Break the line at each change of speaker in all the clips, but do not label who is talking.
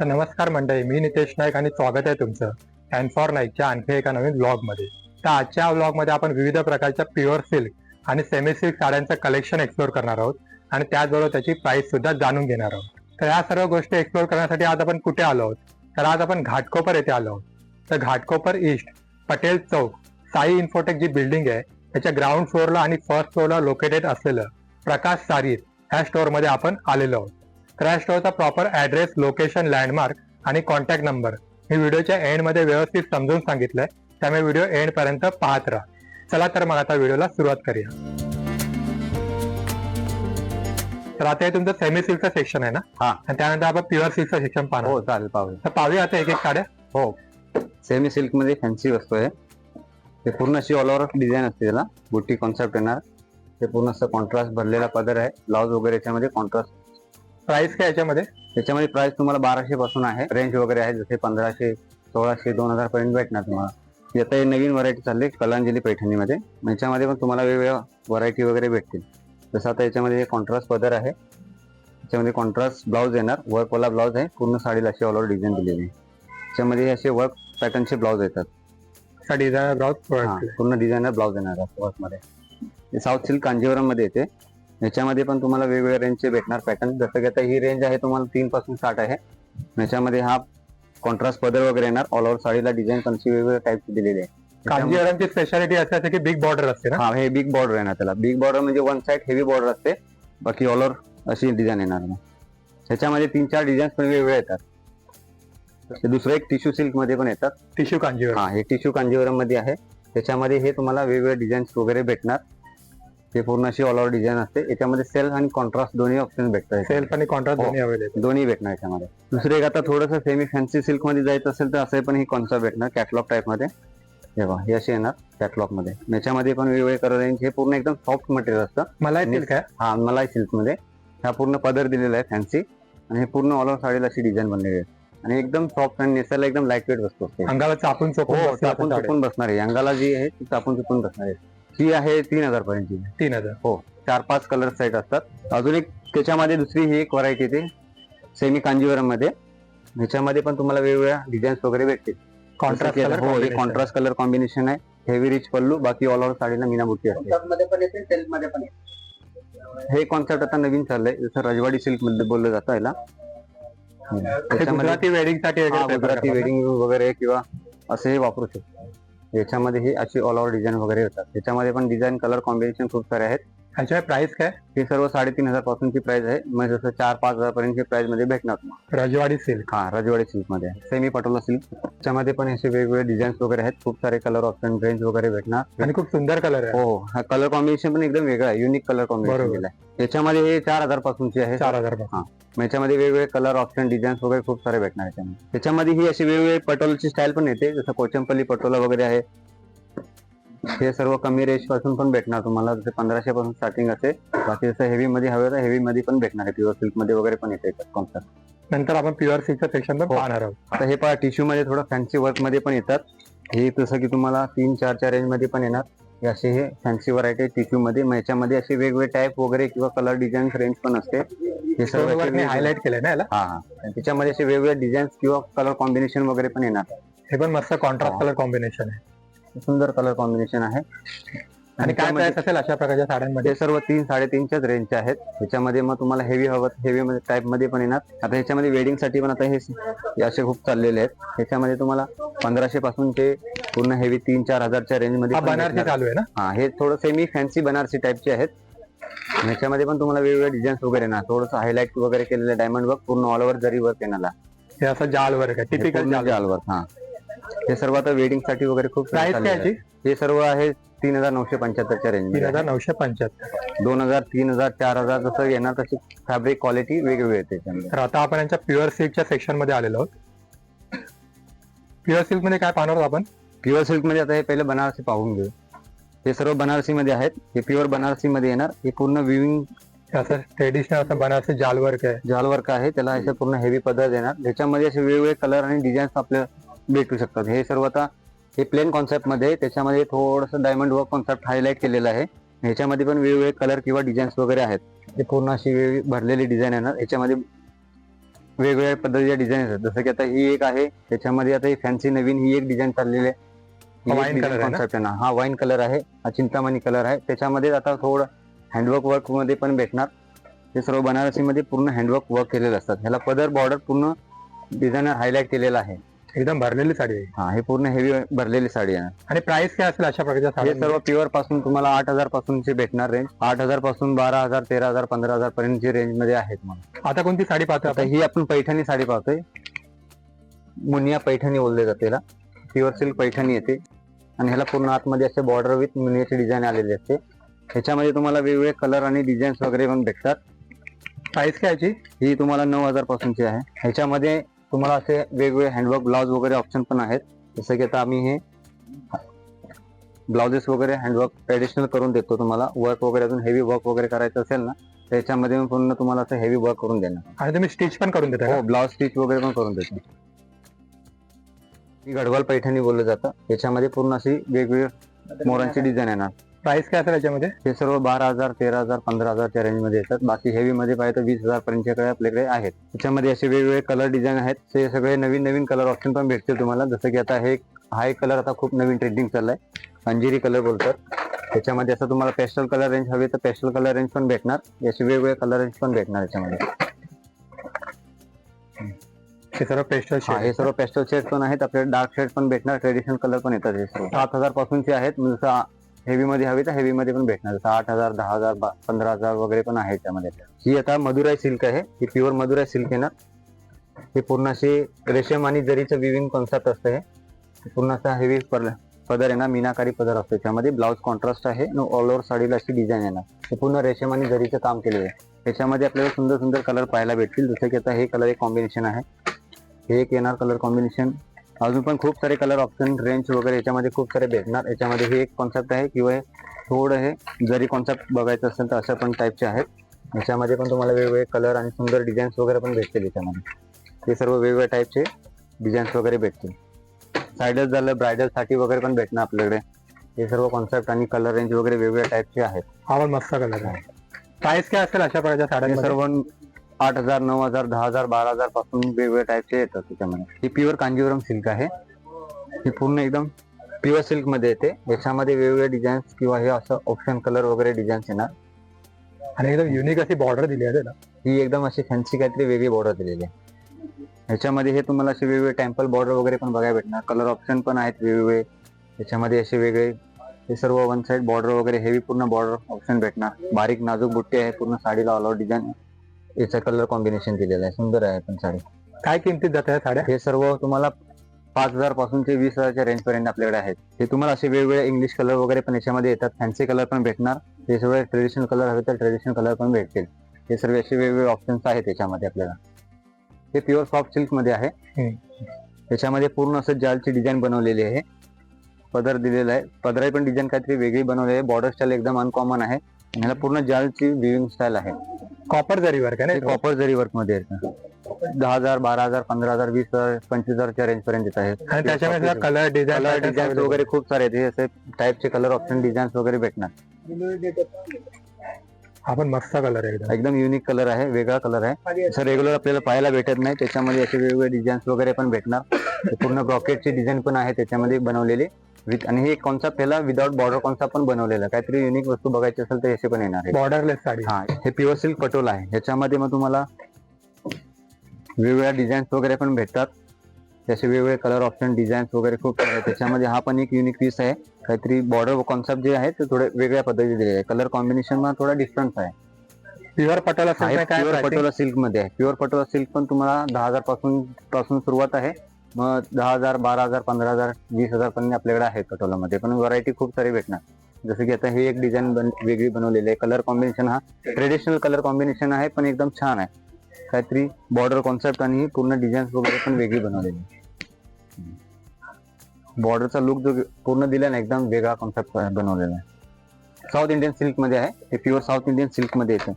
तर नमस्कार मंडळी मी नितेश नाईक आणि स्वागत आहे तुमचं. अँड फॉर नाईकच्या आणखी एका नवीन ब्लॉगमध्ये तर आजच्या ब्लॉगमध्ये आपण विविध प्रकारच्या प्युअर सिल्क आणि सेमी सिल्क साड्यांचं कलेक्शन एक्सप्लोर करणार आहोत. आणि त्याचबरोबर त्याची प्राइस सुद्धा जाणून घेणार आहोत. तर या सर्व गोष्टी एक्सप्लोर करण्यासाठी आज आपण कुठे आलो आहोत? तर आज आपण घाटकोपर येथे आलो आहोत. तर घाटकोपर ईस्ट पटेल चौक साई इन्फोटेक जी बिल्डिंग आहे त्याच्या ग्राउंड फ्लोअरला आणि फर्स्ट फ्लोअरला लोकेटेड असलेलं प्रकाश सारीर ह्या स्टोअरमध्ये आपण आलेलो आहोत. या स्टोअरचा प्रॉपर ऍड्रेस लोकेशन लँडमार्क आणि कॉन्टॅक्ट नंबर मी व्हिडिओच्या एंडमध्ये व्यवस्थित समजून सांगितलंय. त्यामुळे व्हिडिओ एंड पर्यंत पाहत राहा. चला तर मग आता व्हिडिओला सुरुवात करूया. तर आता हे तुमचं सेमी सिल्कचं सेक्शन आहे ना?
हा.
आणि त्यानंतर आपण प्युअर सिल्कचं सेक्शन पाहणार.
हो चालेल पाहूया.
तर पाहूया आता एक एक साड्या
हो. सेमी सिल्कमध्ये फॅन्सी वस्तू आहे. ते पूर्ण अशी ऑल ओव्हर डिझाईन असते त्याला. बुट्टी कॉन्सेप्ट येणार. ते पूर्ण असं कॉन्ट्रास्ट भरलेला पदर आहे. ब्लाऊज वगैरे याच्यामध्ये कॉन्ट्रास्ट
प्राइस काय याच्यामध्ये?
त्याच्यामध्ये प्राइस तुम्हाला बाराशे पासून आहे. रेंज वगैरे आहे जसे पंधराशे सोळाशे दोन हजार पर्यंत भेटणार तुम्हाला. आता हे नवीन व्हरायटी चालली कलांजली पैठणीमध्ये. याच्यामध्ये पण तुम्हाला वेगवेगळ्या व्हरायटी वगैरे भेटतील. जसं आता याच्यामध्ये कॉन्ट्रास्ट पदर आहे. याच्यामध्ये कॉन्ट्रास्ट ब्लाऊज येणार. वर्कवाला ब्लाऊज आहे. पूर्ण साडीला अशी ऑल ओव्हर डिझाईन दिलेली आहे. त्याच्यामध्ये हे असे वर्क पॅटर्नचे ब्लाऊज येतात.
डिझायनर ब्लाउज
हा, पूर्ण डिझायनर ब्लाऊज येणार वर्कमध्ये. हे साऊथ सिल्क कांजीवरममध्ये येते. याच्यामध्ये पण तुम्हाला वेगवेगळ्या रेंजचे भेटणार पॅटर्न जसं की आता ही रेंज आहे तुम्हाला तीन पासून स्टार्ट आहे. याच्यामध्ये हा कॉन्ट्रास्ट पदर वगैरे येणार. ऑल ओव्हर साडीला डिझाईन अशी वेगवेगळ्या टाईपची दिलेली आहे.
कांजीवरमची स्पेशालिटी अशी असते की बिग बॉर्डर असते ना?
हा हे बिग बॉर्डर येणार त्याला. बिग बॉर्डर म्हणजे वन साइड हेवी बॉर्डर असते. बाकी ऑल ओव्हर अशी डिझाईन येणार मग त्याच्यामध्ये तीन चार डिझाईन्स पण वेगवेगळे येतात. दुसरं एक टिश्यू सिल्कमध्ये पण येतात.
टिश्यू कांजीवरम.
हा हे टिश्यू कांजीवरममध्ये आहे. त्याच्यामध्ये हे तुम्हाला वेगवेगळे डिझाईन्स वगैरे भेटणार. हे पूर्ण अशी ऑल ओव्हर डिझाईन असते. याच्यामध्ये सेल्फ आणि कॉन्ट्रास्ट दोन्ही ऑप्शन भेटतात
सेल्फ आणि कॉन्ट्रास्ट
हो.
दोन्ही अवेलेबल
दोन्ही भेटणार याच्यामध्ये. दुसरे एक आता थोडंसं सेमी फॅन्सी सिल्कमध्ये जायचं असेल तर असं पण ही कॉन्सेप्ट भेटणार कॅटलॉग टाईपमध्ये. हे बघा हे असे येणार कॅटलॉगमध्ये. याच्यामध्ये पण वेगवेगळे कलर रेंज हे पूर्ण एकदम सॉफ्ट मटेरियल असतं.
मला येतील काय
हा मलाई सिल्कमध्ये. हा पूर्ण पदर दिलेला आहे फॅन्सी आणि हे पूर्ण ऑल ओव्हर साडीला अशी डिझाईन बनलेली आहे. आणि एकदम सॉफ्ट आणि नेसायला एकदम लाइट वेट असते.
अंगाला चापून चोपून
हो चापून बसणार आहे. अंगाला जी आहे ती चापून चुकून बसणार आहे. ती आहे तीन हजार पर्यंतची.
साडी. तीन हजार.
चार पाच कलर सेट असतात. अजून एक त्याच्यामध्ये दुसरी ही एक व्हरायटी येते सेमी कांजीवरममध्ये. ह्याच्यामध्ये पण तुम्हाला वेगवेगळ्या डिझाईन्स वगैरे भेटतील.
कॉन्ट्रास्ट कलर
हो हे कॉन्ट्रास्ट कलर कॉम्बिनेशन आहे. हेवी रिच पल्लू बाकी ऑल ओव्हर साडीला मीना असते.
मध्ये पण येते सेल्फमध्ये पण येते.
हे कॉन्सेप्ट आता नवीन चाललंय. जसं रजवाडी सिल्कमध्ये बोललं जातं याला.
गुजराती वेडिंगसाठी
हा, गुजराती? वेडिंग वगैरे किंवा असे हे वापरू शकतो. याच्यामध्ये हे अशी ऑल ओव्हर डिझाईन वगैरे होतात त्याच्यामध्ये पण डिझाईन कलर कॉम्बिनेशन खूप सारे आहेत.
ह्याच्यावर प्राइस काय?
हे सर्व साडेतीन हजार पासूनची प्राइस आहे. म्हणजे जसं चार पाच हजार पर्यंतची प्राइसमध्ये भेटणार तुम्हाला.
रजवाडी सिल्क
हा रजवाडी सिल्कमध्ये सेमी पटोला सिल्क त्याच्यामध्ये पण असे वेगवेगळे डिझाईन्स वगैरे आहेत. खूप सारे कलर ऑप्शन रेंज वगैरे भेटणार.
आणि खूप सुंदर कलर आहे.
हो हा कलर कॉम्बिनेशन पण एकदम वेगळा आहे. Unique colour combination. दिलं आहे याच्यामध्ये हे चार हजार पासूनची आहे.
चार हजारपासून.
मग याच्यामध्ये वेगवेगळे कलर ऑप्शन डिझाईन्स वगैरे खूप सारे भेटणार याच्यामध्ये. त्याच्यामध्ये ही अशी वेगवेगळे पटोलाची स्टाईल पण येते. जसं कोचंपल्ली पटोला वगैरे आहे. हे सर्व कमी रेंजपासून पण भेटणार तुम्हाला. जसे पंधराशे पासून स्टार्टिंग असते बाकी जसं हेवी मध्ये हवे तर हेवी मध्ये पण भेटणार आहे. प्युअर सिल्कमध्ये वगैरे पण येते कॉन्सेप्ट
नंतर आपण प्युअर सिल्कचं सेक्शन पण
हो.
पाहणार आहोत.
आता हे पहा टिश्यू मध्ये थोडं फॅन्सी वर्कमध्ये पण येतात. हे जसं की तुम्हाला तीन चारच्या रेंजमध्ये पण येणार. हे असे हे फॅन्सी व्हरायटी टिश्यू मध्ये. मग याच्यामध्ये असे वेगवेगळे टाईप वगैरे किंवा कलर डिझाईन रेंज पण असते. हे सर्व
हायलाइट केलंय ना याला?
हा हा. त्याच्यामध्ये असे वेगवेगळे डिझाईन्स किंवा कलर कॉम्बिनेशन वगैरे पण येणार.
हे पण मस्त कॉन्ट्रास्ट. कलर कॉम्बिनेशन आहे.
सुंदर कलर कॉम्बिनेशन आहे.
आणि काय प्राइस असेल अशा प्रकारच्या साड्यांमध्ये?
सर्व तीन साडेतीनच्याच रेंजचे आहेत. त्याच्यामध्ये मग तुम्हाला हेवी हवं हेवी मध्ये टाईपमध्ये पण येणार. आता ह्याच्यामध्ये वेडिंगसाठी पण आता हे असे खूप चाललेले आहेत. त्याच्यामध्ये तुम्हाला पंधराशे पासून ते पूर्ण हेवी तीन चार हजारच्या रेंजमध्ये
बनारसी. चालू आहे ना?
हा हे थोडं सेमी फॅन्सी बनारसी टाईपचे आहेत. ह्याच्यामध्ये पण तुम्हाला वेगवेगळे डिझाईन्स वगैरे येणार. थोडंसं हायलाइट वगैरे केलेलं डायमंड वर्क पूर्ण ऑल ओव्हर जरी वर्क येणार.
हे असं जाल वर्क आहे. टिपिकल जाल
वर्क हा. हे सर्व आता वेडिंगसाठी वगैरे खूप
प्राइस काय. याची
हे सर्व आहे तीन हजार नऊशे पंच्याहत्तरच्या रेंज
तीन हजार नऊशे पंच्याहत्तर.
दोन हजार तीन हजार चार हजार जसं येणार तशी फॅब्रिक क्वालिटी वेगवेगळी येते त्याच्यामध्ये
तर आता आपण यांच्या प्युअर सिल्कच्या सेक्शनमध्ये आलेलो आहोत. प्युअर सिल्कमध्ये काय पाहणार आहोत आपण?
प्युअर सिल्कमध्ये आता हे पहिले बनारसी पाहून घेऊ. हे सर्व बनारसी मध्ये आहेत. हे प्युअर बनारसी मध्ये येणार. हे पूर्ण विविंग
हे असं ट्रेडिशनल असं बनारसी जाल वर्क आहे.
जाल वर्क आहे. त्याला असे पूर्ण हेवी पदर देणार त्याच्यामध्ये असे वेगवेगळे कलर आणि डिझाईन्स आपल्याला भेटू शकतात. हे सर्व आता हे प्लेन कॉन्सेप्टमध्ये आहे. त्याच्यामध्ये थोडंसं डायमंड वर्क कॉन्सेप्ट हायलाइट केलेलं आहे. ह्याच्यामध्ये पण वेगवेगळे कलर किंवा डिझाईन्स वगैरे आहेत. हे पूर्ण अशी वेगळी भरलेली डिझाईन येणार याच्यामध्ये वेगवेगळ्या पद्धतीच्या डिझाईन आहेत. जसं की आता ही एक आहे. त्याच्यामध्ये आता ही फॅन्सी नवीन ही एक डिझाईन चाललेली आहे.
wine
design
color आहे ना?
हा वाईन कलर आहे. हा चिंतामणी कलर आहे. त्याच्यामध्ये आता थोडं हँडवर्क वर्कमध्ये पण भेटणार. हे सर्व बनारसी मध्ये पूर्ण हँडवर्क वर्क केलेलं असतात. ह्याला पदर बॉर्डर पूर्ण डिझायनर हायलाइट केलेला आहे.
एकदम भरलेली साडी आहे.
हा हे पूर्ण हेवी भरलेली साडी आहे.
आणि प्राइस काय असेल अशा प्रकारच्या
हे
साडी
सर्व प्युअरपासून तुम्हाला आठ हजार पासूनचे भेटणार रेंज आठ हजारपासून बारा हजार तेरा हजार पंधरा हजार पर्यंतची रेंजमध्ये आहेत मग.
आता कोणती साडी पाहतो
आता
आपण?
ही आपण पैठणी साडी पाहतोय. मुनिया पैठणी बोलले जाते याला. प्युअर सिल्क पैठणी येते. आणि ह्याला पूर्ण आतमध्ये असे बॉर्डर विथ मुनियाची डिझाईन आलेली असते. ह्याच्यामध्ये तुम्हाला वेगवेगळे कलर आणि डिझाईन्स वगैरे पण भेटतात.
प्राइस काय याची?
ही तुम्हाला नऊ हजार पासूनची आहे. ह्याच्यामध्ये तुम्हाला असे वेगवेगळे हँडवर्क ब्लाउज वगैरे ऑप्शन पण आहेत. जसं की आता आम्ही हे ब्लाउजेस वगैरे हँडवर्क ट्रेडिशनल करून देतो तुम्हाला. वर्क वगैरे अजून हेवी वर्क वगैरे करायचं असेल ना त्याच्यामध्ये मी पूर्ण तुम्हाला असं हेवी वर्क करून देणार.
आणि तुम्ही स्टिच पण करून देता
हो? ब्लाउज स्टिच वगैरे पण करून देतो. ही गडवाल पैठणी बोललं जातं. त्याच्यामध्ये पूर्ण अशी वेगवेगळी मोरांची डिझाईन येणार.
प्राइस काय असेल याच्यामध्ये?
हे सर्व बारा हजार तेरा हजार पंधरा हजारच्या रेंजमध्ये येतात. बाकी हेवी मध्ये पाहिजे तर वीस हजार पर्यंतच्याकडे आपल्याकडे आहेत. त्याच्यामध्ये असे वेगवेगळे कलर डिझाईन आहेत. ते सगळे नवीन नवीन कलर ऑप्शन पण भेटतील तुम्हाला. जसं की आता हे हा एक कलर आता खूप नवीन ट्रेंडिंग चाललाय. अंजिरी कलर बोलतात. त्याच्यामध्ये असं तुम्हाला पेस्टल कलर रेंज हवे तर पेस्टल कलर रेंज पण भेटणार. याचे वेगवेगळे कलर रेंज पण भेटणार याच्यामध्ये.
हे सर्व पेस्टल
हा हे सर्व पेस्टल शेड पण आहेत. आपल्याला डार्क शेड पण भेटणार. ट्रेडिशनल कलर पण येतात हे सर्व. सात हजार पासूनचे आहेत. जसं हेवीमध्ये हवी तर हेवीमध्ये पण भेटणार. जसं आठ हजार दहा हजार बा- पंधरा हजार वगैरे पण आहे त्यामध्ये. ही आता मधुराई सिल्क आहे. ही प्युअर मधुराई सिल्क आहे ना. हे पूर्ण अशी रेशम आणि जरीचं विविंग कॉन्सेप्ट असतं. हे पूर्ण असा हेवी पदर आहे ना. मीनाकारी पदर असतो. त्यामध्ये ब्लाऊज कॉन्ट्रास्ट आहे. आणि ऑल ओव्हर साडीला अशी डिझाईन येणार हे पूर्ण रेशम आणि जरीचं काम केलेलं आहे. त्याच्यामध्ये आपल्याला सुंदर सुंदर कलर पाहायला भेटतील. जसं की आता हे कलर एक कॉम्बिनेशन आहे. हे एक येणार कलर कॉम्बिनेशन अजून पण खूप सारे कलर ऑप्शन रेंज वगैरे याच्यामध्ये खूप सारे भेटणार. याच्यामध्ये हे एक कॉन्सेप्ट आहे किंवा थोडं हे जरी कॉन्सेप्ट बघायचं असेल तर अशा पण टाईपचे आहेत. याच्यामध्ये पण तुम्हाला वेगवेगळे कलर आणि सुंदर डिझाईन्स वगैरे पण भेटतील याच्यामध्ये. हे सर्व वेगवेगळ्या टाईपचे डिझाईन्स वगैरे भेटतील. सायडल झालं ब्रायडलसाठी वगैरे पण भेटणार आपल्याकडे. हे सर्व कॉन्सेप्ट आणि कलर रेंज वगैरे वेगवेगळ्या टाईपचे आहेत.
हा पण मस्त कलर आहे. प्राइस काय असेल अशा प्रकारच्या साड्यांमध्ये?
सर्व आठ हजार नऊ हजार दहा हजार बारा हजारपासून वेगवेगळ्या टाईपचे येतात त्याच्यामध्ये. ही प्युअर कांजीवरम सिल्क आहे. ही पूर्ण एकदम प्युअर सिल्कमध्ये येते. याच्यामध्ये वेगवेगळे डिझाईन्स किंवा हे असं ऑप्शन कलर वगैरे डिझाईन्स येणार.
आणि एकदम युनिक अशी बॉर्डर दिली आहे त्याला
ही एकदम अशी फॅन्सी काहीतरी वेगळी बॉर्डर दिलेली आहे. ह्याच्यामध्ये हे तुम्हाला असे वेगवेगळे टेम्पल बॉर्डर वगैरे पण बघायला भेटणार. कलर ऑप्शन पण आहेत वेगवेगळे. त्याच्यामध्ये असे वेगळे हे सर्व वन साइड बॉर्डर वगैरे हेवी पूर्ण बॉर्डर ऑप्शन भेटणार. बारीक नाजूक बुट्टी आहे पूर्ण साडीला ऑल डिझाईन याचं कलर कॉम्बिनेशन दिलेलं आहे. सुंदर आहे पण साडी.
काय किमतीत जात आहे साड्या?
हे सर्व तुम्हाला पाच हजारपासून ते वीस हजारच्या रेंज पर्यंत आपल्याकडे आहेत. हे तुम्हाला असे वेगवेगळे इंग्लिश कलर वगैरे पण याच्यामध्ये येतात. फॅन्सी कलर पण भेटणार. हे सगळे ट्रेडिशनल कलर हवे तर ट्रेडिशनल कलर पण भेटतील. हे सर्व असे वेगवेगळे ऑप्शन्स आहेत याच्यामध्ये आपल्याला. हे प्युअर सॉफ्ट सिल्कमध्ये आहे.
हम्म.
त्याच्यामध्ये पूर्ण असं जालची डिझाईन बनवलेली आहे. पदर दिलेला आहे. पदराची पण डिझाईन काहीतरी वेगळी बनवली आहे. बॉर्डर स्टाईल एकदम अनकॉमन आहे. ह्याला पूर्ण जालची विविंग स्टाईल आहे.
कॉपर जरी वर्क आहे ना
कॉपर जरी वर्कमध्ये दहा हजार बारा हजार पंधरा हजार वीस हजार पंचवीस हजारच्या रेंज पर्यंत येत आहेत
त्याच्यामध्ये कलर डिझाईन
डिझाईन वगैरे खूप सारे आहेत. हे असे टाईपचे कलर ऑप्शन डिझाईन्स वगैरे भेटणार.
हा पण मस्त कलर आहे एकदम.
युनिक कलर आहे. वेगळा कलर आहे. असं रेग्युलर आपल्याला पाहायला भेटत नाही. त्याच्यामध्ये असे वेगवेगळे डिझाईन्स वगैरे पण भेटणार. पूर्ण ब्रॉकेटची डिझाईन पण आहे त्याच्यामध्ये बनवलेली. विथ आणि हे कॉन्सेप्ट ह्याला विदाउट बॉर्डर कॉन्सेप्ट पण बनवलेला आहे. काहीतरी युनिक वस्तू बघायची असेल तर असे पण येणार आहे.
बॉर्डरलेस साडी.
हा हे प्युअर सिल्क पटोला आहे. ह्याच्यामध्ये मग तुम्हाला वेगवेगळ्या डिझाईन्स वगैरे पण भेटतात. त्याचे वेगवेगळे कलर ऑप्शन डिझाईन्स वगैरे खूप आहेत. त्याच्यामध्ये हा पण एक युनिक पीस आहे. काहीतरी बॉर्डर कॉन्सेप्ट जे आहे ते थोडे वेगळ्या पद्धतीने दिलेले आहे कलर कॉम्बिनेशनमध्ये थोडा डिफरन्स आहे.
प्युअर पटोला
हा
सिल्क?
पटोला सिल्कमध्ये आहे. प्युअर पटोला सिल्क पण तुम्हाला दहा हजारपासून पासून सुरुवात आहे. मग दहा हजार बारा हजार पंधरा हजार वीस हजार पण आपल्याकडे आहे कटोलामध्ये पण व्हरायटी खूप सारी भेटणार. जसं की आता हे एक डिझाईन बन वेगळी बनवलेली आहे. कलर कॉम्बिनेशन हा ट्रेडिशनल कलर कॉम्बिनेशन आहे पण एकदम छान आहे. काहीतरी बॉर्डर कॉन्सेप्ट आणि पूर्ण डिझाईन्स वगैरे पण वेगळी बनवलेली बॉर्डरचा लुक जो पूर्ण दिला ना एकदम वेगळा कॉन्सेप्ट बनवलेला आहे. साऊथ इंडियन सिल्कमध्ये आहे. हे प्युअर साऊथ इंडियन सिल्कमध्ये येतं.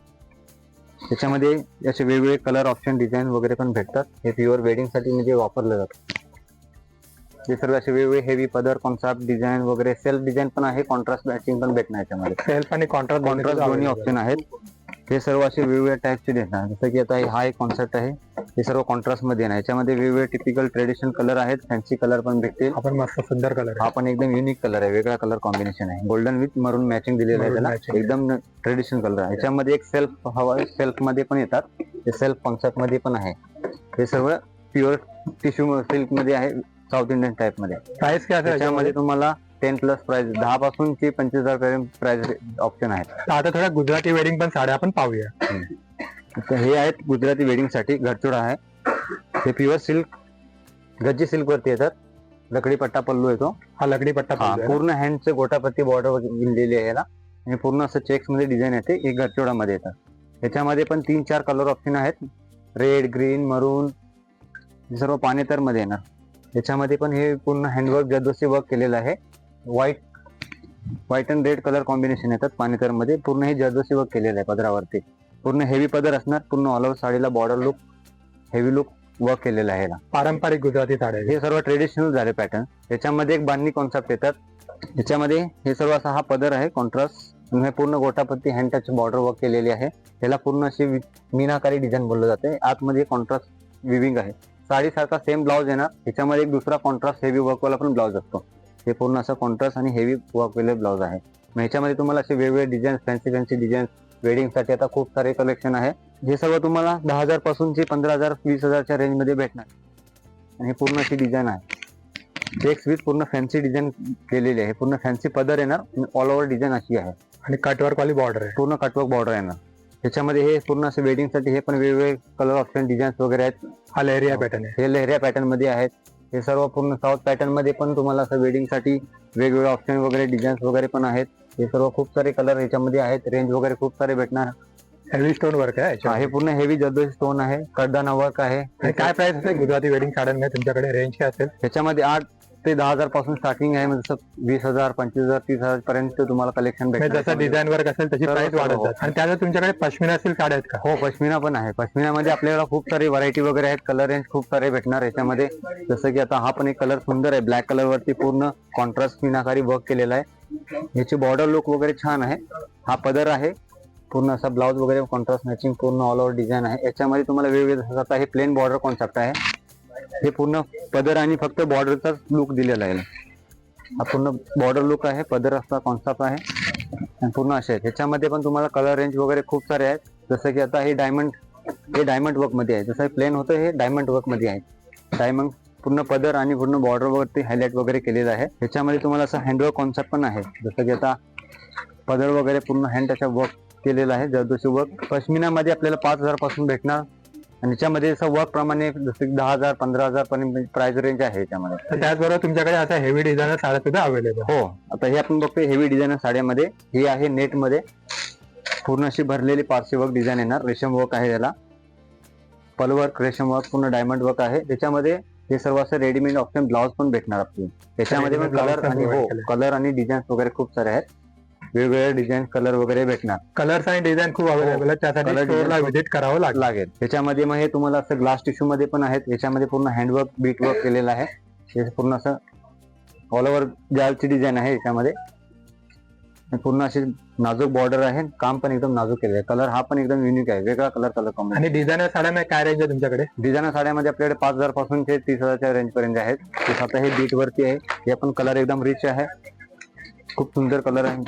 त्याच्यामध्ये असे वेगवेगळे कलर ऑप्शन डिझाईन वगैरे पण भेटतात. हे प्युअर वेडिंगसाठी म्हणजे वापरलं जातं. हे सर्व असे वेगवेगळे हेवी पदर कॉन्सेप्ट डिझाईन वगैरे सेल्फ डिझाईन पण आहे कॉन्ट्रास्ट मॅचिंग पण भेटणार याच्यामध्ये.
सेल्फ आणि कॉन्ट्रास्ट
कॉन्ट्रास्ट दोन्ही ऑप्शन आहेत. हे सर्व असे वेगवेगळ्या टाईपचे देणार. जसं की आता हा एक कॉन्सेप्ट आहे. हे सर्व कॉन्ट्रास्टमध्ये येणार याच्यामध्ये वेगवेगळे टिपिकल ट्रेडिशनल कलर आहेत. फॅन्सी कलर पण भेटतील.
आपण मस्त सुंदर कलर
हा पण एकदम युनिक कलर आहे. वेगळा कलर कॉम्बिनेशन आहे. गोल्डन विथ मरून मॅचिंग दिलेलं आहे त्याला. एकदम ट्रेडिशनल कलर आहे. याच्यामध्ये एक सेल्फ हवा सेल्फमध्ये पण येतात. हे सेल्फ कॉन्सेप्टमध्ये पण आहे. हे सर्व प्युअर टिश्यू सिल्कमध्ये आहे. साऊथ इंडियन टाईपमध्ये.
प्राइस काय
त्याच्यामध्ये
याच्यामध्ये
तुम्हाला टेन प्लस प्राइस दहा पासून ते पंचवीस हजार पर्यंत प्राइस ऑप्शन आहेत.
तर आता थोड्या गुजराती वेडिंग पण साड्या आपण पाहूया.
तर हे आहेत गुजराती वेडिंगसाठी घरचोडा आहे. हे प्युअर सिल्क गज्जी सिल्क वरती येतात. लकडी पट्टा पल्लू येतो.
हा लकडी पट्टा
हा,
पाहूया.
पूर्ण हँडचे गोटापत्ती बॉर्डर दिलेली आहे याला. आणि पूर्ण असं चेक्समध्ये डिझाईन येते. एक गरचोडा मध्ये येतात. याच्यामध्ये पण तीन चार कलर ऑप्शन आहेत. रेड ग्रीन मरून हे सर्व पानेतरमध्ये येणार. याच्यामध्ये पण हे पूर्ण हँडवर्क जरदोसी वर्क केलेलं आहे. White white and red colour combination येतात पानेतरमध्ये पूर्ण हे जरदोसी वर्क केलेलं आहे पदरावरती. पूर्ण हेवी पदर असणार पूर्ण all over साडीला border look heavy look work केलेलं आहे याला.
पारंपरिक गुजराती साड्या.
हे सर्व ट्रेडिशनल झाले पॅटर्न याच्यामध्ये एक बांधणी कॉन्सेप्ट येतात. याच्यामध्ये हे सर्व असा हा पदर आहे कॉन्ट्रास्ट हे पूर्ण gota patti hand touch border work केलेली आहे. त्याला पूर्ण अशी मीनाकारी डिझाईन बोललं जाते. आतमध्ये कॉन्ट्रास्ट विविंग आहे. साडीसारखा सेम ब्लाउज येणार. याच्यामध्ये एक दुसरा कॉन्ट्रास्ट हेवी वर्क वाला पण ब्लाउज असतो. हे पूर्ण असं कॉन्ट्रास्ट आणि हेवी वर्क वाले ब्लाउज आहे. मग याच्यामध्ये तुम्हाला असे वेगवेगळे डिझाईन फॅन्सी फॅन्सी डिझाईन वेडिंगसाठी आता खूप सारे कलेक्शन आहे. हे सर्व तुम्हाला दहा हजार पासूनचे पंधरा हजार वीस हजारच्या रेंजमध्ये भेटणार. आणि हे पूर्ण अशी डिझाईन आहे. चेक्स विथ पूर्ण फॅन्सी डिझाईन केलेली आहे. पूर्ण फॅन्सी पदर येणार ऑल ओव्हर डिझाईन अशी आहे.
आणि कटवर्क वाली बॉर्डर आहे.
पूर्ण कटवर्क बॉर्डर येणार. त्याच्यामध्ये हे पूर्ण असे वेडिंगसाठी हे पण वेगवेगळे कलर ऑप्शन डिझाईन्स वगैरे आहेत.
हा लेरिया पॅटर्न आहे.
हे लहऱ्या पॅटर्नमध्ये आहेत. हे सर्व पूर्ण साऊथ पॅटर्नमध्ये पण तुम्हाला असं वेडिंगसाठी वेगवेगळे ऑप्शन वगैरे डिझाईन्स वगैरे पण आहेत. हे सर्व खूप सारे कलर याच्यामध्ये आहेत. रेंज वगैरे खूप सारे भेटणार.
हेवी स्टोन वर्क आहे
हा, पूर्ण हेवी जर्दोसी स्टोन आहे. कडदाना वर्क आहे.
काय प्राइस असेल? गुजराती वेडिंग साड्यांमध्ये तुमच्याकडे रेंज काय असेल?
त्याच्यामध्ये आठ ते दहा हजारपासून स्टार्टिंग आहे म्हणजे जसं वीस हजार पंचवीस हजार तीस हजार पर्यंत तुम्हाला कलेक्शन
म्हणजे
भेटणार
जसं डिझाईन वर्क असेल त्याची
सर्व-
प्राइस वाढत
हो.
जाते. आणि त्यानंतर तुमच्याकडे पश्मिना सिल्क साड्या आहेत का?
हो पश्मिना पण आहे. पश्मिनामध्ये आपल्याला खूप सारी व्हरायटी वगैरे आहेत. कलर रेंज खूप सारे भेटणार याच्यामध्ये. जसं की आता हा पण एक कलर सुंदर आहे. ब्लॅक कलर वरती पूर्ण कॉन्ट्रास्ट मीनाकारी वर्क केलेला आहे. याची बॉर्डर लुक वगैरे छान आहे. हा पदर आहे. पूर्ण असा ब्लाउज वगैरे कॉन्ट्रास्ट मॅचिंग पूर्ण ऑल ओव्हर डिझाईन आहे. याच्यामध्ये तुम्हाला वेगवेगळे जसं आता हे प्लेन बॉर्डर कॉन्सेप्ट आहे. हे पूर्ण पदर आणि फक्त बॉर्डरचाच लुक दिलेला आहे. हा पूर्ण बॉर्डर लुक आहे पदर असा कॉन्सेप्ट आहे. आणि पूर्ण असे आहेत. ह्याच्यामध्ये पण तुम्हाला कलर रेंज वगैरे खूप सारे आहेत. जसं की आता हे डायमंड हे डायमंड वर्कमध्ये आहे. जसं प्लेन होतं हे डायमंड वर्कमध्ये आहे. डायमंड पूर्ण पदर आणि पूर्ण बॉर्डर वरती हायलाइट वगैरे केलेलं आहे. ह्याच्यामध्ये तुम्हाला असं हँडवर्क कॉन्सेप्ट पण आहे. जसं की आता पदर वगैरे पूर्ण हँड त्याच्या वर्क केलेलं आहे. जरदोशी वर्क पश्मिनामध्ये आपल्याला पाच हजारपासून भेटणार. आणि याच्यामध्ये असं वर्क प्रमाणे जसं दहा हजार पंधरा हजार पर्यंत प्राइस रेंज आहे याच्यामध्ये.
तर त्याचबरोबर तुमच्याकडे आता हेवी डिझाईन साड्या सुद्धा अवेलेबल
हो आता हे आपण बघतोय हेवी डिझाईन साड्यामध्ये. ही आहे नेटमध्ये पूर्ण अशी भरलेली पारसी वर्क डिझाईन येणार. रेशम वर्क आहे याला पलवर्क रेशम वर्क पूर्ण डायमंड वर्क आहे. त्याच्यामध्ये हे सर्व असं रेडीमेड ऑप्शन ब्लाउज पण भेटणार आपली त्याच्यामध्ये पण कलर आणि हो
केले.
कलर आणि डिझाईन्स वगैरे खूप सारे आहेत. वेगवेगळे डिझाईन कलर वगैरे भेटणार.
कलर्स आणि डिझाईन खूप अवेलेबल आहे त्यासाठी व्हिजिट करावं लागेल.
लागेल. त्याच्यामध्ये मग हे तुम्हाला असं ग्लास टिश्यू मध्ये पण आहेत. याच्यामध्ये पूर्ण हँडवर्क बीट वर्क केलेलं आहे. हे पूर्ण असं ऑल ओव्हर जालची डिझाईन आहे याच्यामध्ये. आणि पूर्ण अशी नाजूक बॉर्डर आहे. काम पण एकदम नाजूक केलेलं आहे. कलर हा पण एकदम युनिक आहे. वेगळा कलर कलर कॉम्बिनेशन
आणि डिझायनर साड्यामध्ये काय रेंज आहे तुमच्याकडे?
डिझाईन साड्यामध्ये आपल्याकडे पाच हजारपासून ते तीस हजारच्या रेंज पर्यंत आहेत. ते आता हे बीट वरती आहे. हे पण कलर एकदम रिच आहे. खूप सुंदर कलर आहे.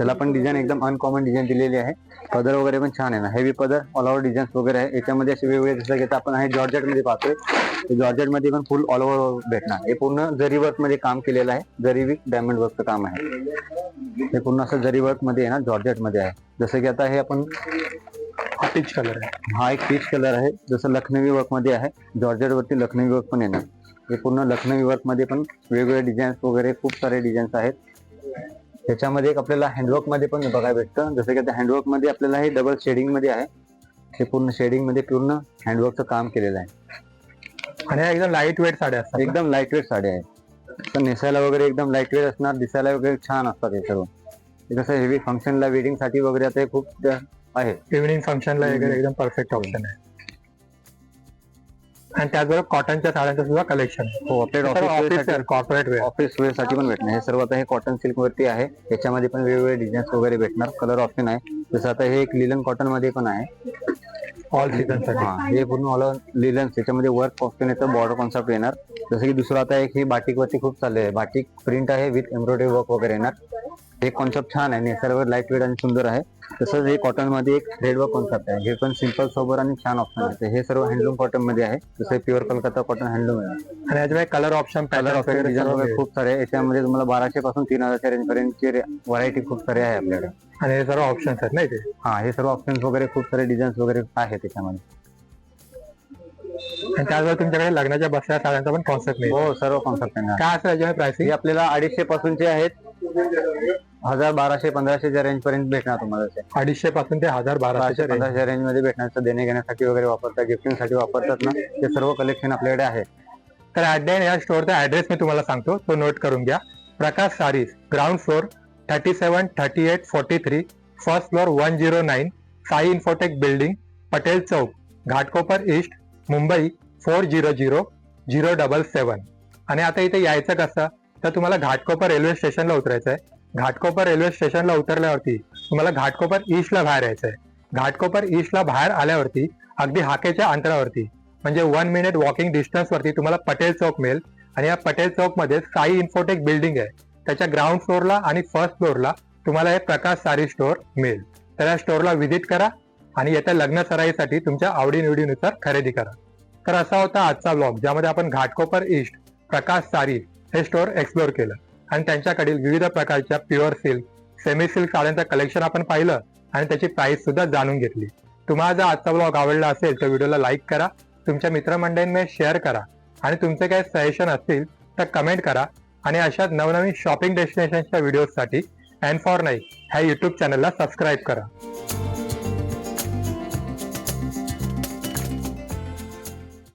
त्याला पण डिझाईन एकदम अनकॉमन डिझाईन दिलेली आहे. पदर वगैरे पण छान आहे ना. हेवी पदर ऑल ओव्हर डिझाईन्स वगैरे आहे. याच्यामध्ये असे वेगवेगळे जसं आता आपण आहे जॉर्जेटमध्ये पाहतोय. जॉर्जेटमध्ये पण फुल ऑल ओव्हर भेटणार. हे पूर्ण जरी वर्कमध्ये काम केलेलं आहे. जरी विथ डायमंड वर्कचं काम आहे. हे पूर्ण असं जरी वर्कमध्ये आहे ना जॉर्जेटमध्ये आहे. जसं की आता हे आपण
हा पिच कलर आहे.
हा एक पीच कलर आहे. जसं लखनवी वर्कमध्ये आहे. जॉर्जेट वरती लखनवी वर्क पण येणार. हे पूर्ण लखनवी वर्कमध्ये पण वेगवेगळे डिझाईन्स वगैरे खूप सारे डिझाईन्स आहेत. त्याच्यामध्ये एक आपल्याला हँडवर्कमध्ये पण बघायला भेटतं. जसं की आता हँडवर्कमध्ये आपल्याला हे डबल शेडिंगमध्ये आहे. हे पूर्ण शेडिंगमध्ये पूर्ण हँडवर्कचं काम केलेलं आहे.
आणि ह्या एकदम लाइट वेट साड्या असतात
एकदम लाइट वेट साड्या आहेत. तर नेसायला वगैरे एकदम लाइट वेट असणार दिसायला वगैरे छान असतात हे सर्व. कसं हेवी फंक्शनला वेडिंगसाठी वगैरे आता खूप आहे.
इव्हिनिंग फंक्शनला वगैरे एकदम परफेक्ट ऑप्शन आहे. आणि त्याचबरोबर कॉटनच्या साड्यांचं सुद्धा कलेक्शन
हो
ऑफिस कॉर्पोरेट वेअर
ऑफिस वेअरसाठी पण भेटणार. हे सर्व आता हे कॉटन सिल्क वरती आहे. याच्यामध्ये पण वेगवेगळे डिझाईन्स वगैरे भेटणार. कलर ऑप्शन आहे. जसं आता हे एक लिलन कॉटनमध्ये पण आहे.
ऑल सीझनसाठी.
हा पूर्ण ऑल लिलन त्याच्यामध्ये वर्क ऑप्शन येतं बॉर्डर कॉन्सेप्ट येणार. जसं की दुसरं आता एक हे बाटिक वरती खूप चालले आहे बाटिक प्रिंट आहे विथ एम्ब्रॉयडरी वर्क वगैरे येणार. हे कॉन्सेप्ट छान आहे नेसरवर लाइट वेट आणि सुंदर आहे. तसंच हे कॉटनमध्ये एक थ्रेड वर्क कॉन्सेप्ट आहे. हे पण सिंपल सोबर आणि छान ऑप्शन आहे. हे सर्व हँडलूम कॉटनमध्ये आहे. जसं प्युअर कलकत्ता कॉटन हँडलूम आहे.
आणि याच्यामध्ये colour option
colour option design वगैरे खूप सारे आहे. याच्यामध्ये तुम्हाला बाराशे पासून तीन हजारच्या रेंज पर्यंतची व्हरायटी खूप सारे आहे आपल्याकडे.
आणि हे सर्व ऑप्शन्स आहेत ना इथे?
हा हे सर्व ऑप्शन्स वगैरे खूप सारे डिझाईन्स वगैरे आहे त्याच्यामध्ये
आणि त्याचबरोबर तुमच्याकडे लग्नाच्या बसल्या साड्यांचा पण कॉन्सेप्ट मिळेल
हो सर्व कॉन्सेप्ट आहे
काय याच्यामध्ये प्राइसिंग
आपल्याला अडीचशे पासूनचे आहेत. हजार बाराशे पंधराशेच्या रेंज पर्यंत भेटणार तुम्हाला ते.
अडीचशे पासून ते हजार
बाराशे पंधराशे रेंजमध्ये भेटणार. देणे घेण्यासाठी वगैरे वापरतात गिफ्टिंगसाठी वापरतात ना. ते सर्व कलेक्शन आपल्याकडे आहे.
तर एंड या स्टोअरचा ऍड्रेस मी तुम्हाला सांगतो. तो नोट करून घ्या. Prakash sarees ground floor thirty seven thirty eight forty three first floor one zero nine Sai infotech building Patel Chowk Ghatkopar east Mumbai four zero zero zero double seven आणि आता इथे यायचं कसं? तर तुम्हाला घाटकोपर रेल्वे स्टेशनला उतरायचं आहे घाटकोपर रेल्वे स्टेशनला उतरल्यावरती तुम्हाला घाटकोपर ईस्टला बाहेर यायचं आहे घाटकोपर ईस्टला बाहेर आल्यावरती अगदी हाकेच्या अंतरावरती म्हणजे वन मिनिट वॉकिंग डिस्टन्स वरती तुम्हाला पटेल चौक मिळेल. आणि या पटेल चौकमध्ये साई इन्फोटेक बिल्डिंग आहे. त्याच्या ग्राउंड फ्लोअरला आणि फर्स्ट फ्लोअरला तुम्हाला हे प्रकाश सारी स्टोअर मिळेल. तर या स्टोअरला व्हिजिट करा आणि येत्या लग्न सराईसाठी तुमच्या आवडीनिवडीनुसार खरेदी करा. तर असा होता आजचा ब्लॉग ज्यामध्ये आपण घाटकोपर ईस्ट प्रकाश सारी हे स्टोअर एक्सप्लोअर केलं. आणि त्यांच्याकडील विविध प्रकारच्या प्युअर सिल्क सेमी सिल्क साड्यांचं कलेक्शन आपण पाहिलं आणि त्याची प्राइस सुद्धा जाणून घेतली. तुम्हाला जर आजचा ब्लॉग आवडला असेल तर व्हिडिओला लाईक करा तुमच्या मित्रमंडळींमध्ये शेअर करा आणि तुमचे काही सजेशन असतील तर कमेंट करा आणि अशाच नवनवीन शॉपिंग डेस्टिनेशनच्या व्हिडिओसाठी अँड फॉर नाईक ह्या यूट्यूब चॅनलला सबस्क्राईब करा.